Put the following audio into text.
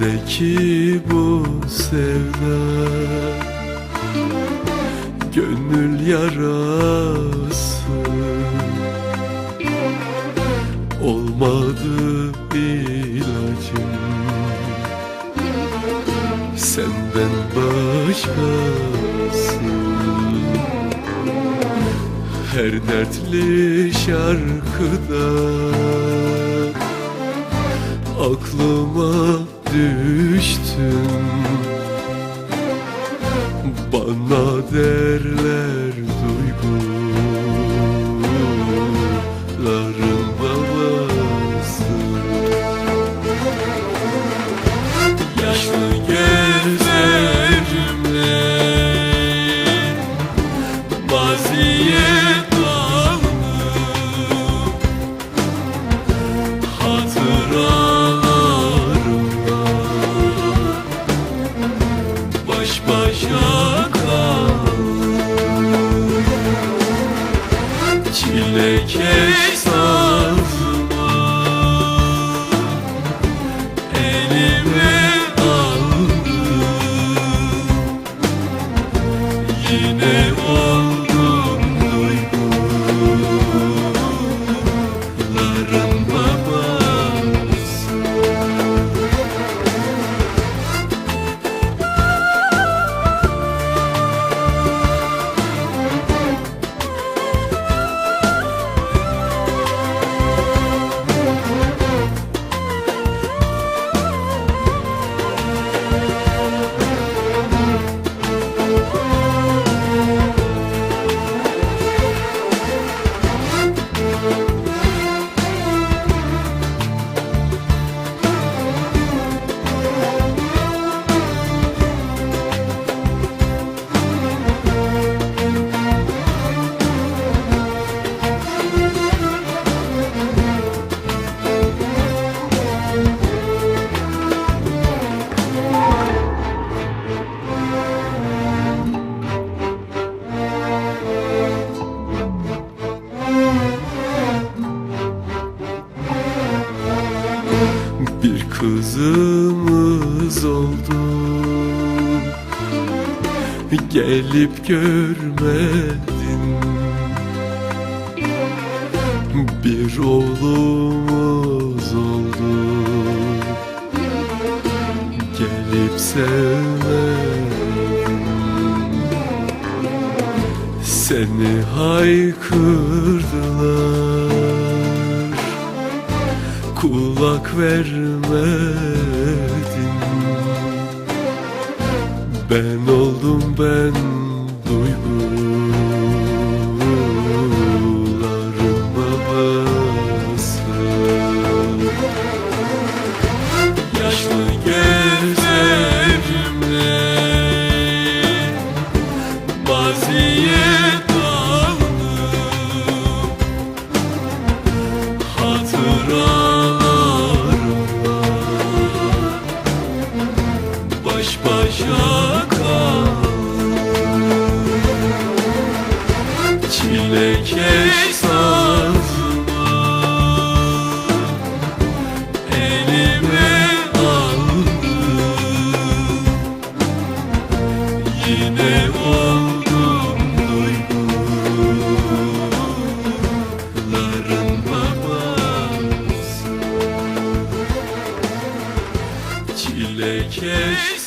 Bendeki bu sevda. Gönül yarası. Olmadı ilacım Senden başkası. Her dertli şarkıda. Aklıma düştün Bana derler Çilekeş kızımız oldu. Gelip görmedin. Bir oğlumuz oldu. Gelip sevmedin. Seni haykırdılar kulak vermedin. Ben oldum ben duyguların babası Yaşlı gözlerimle maziye yine oldum duyguların babası. Çilekeş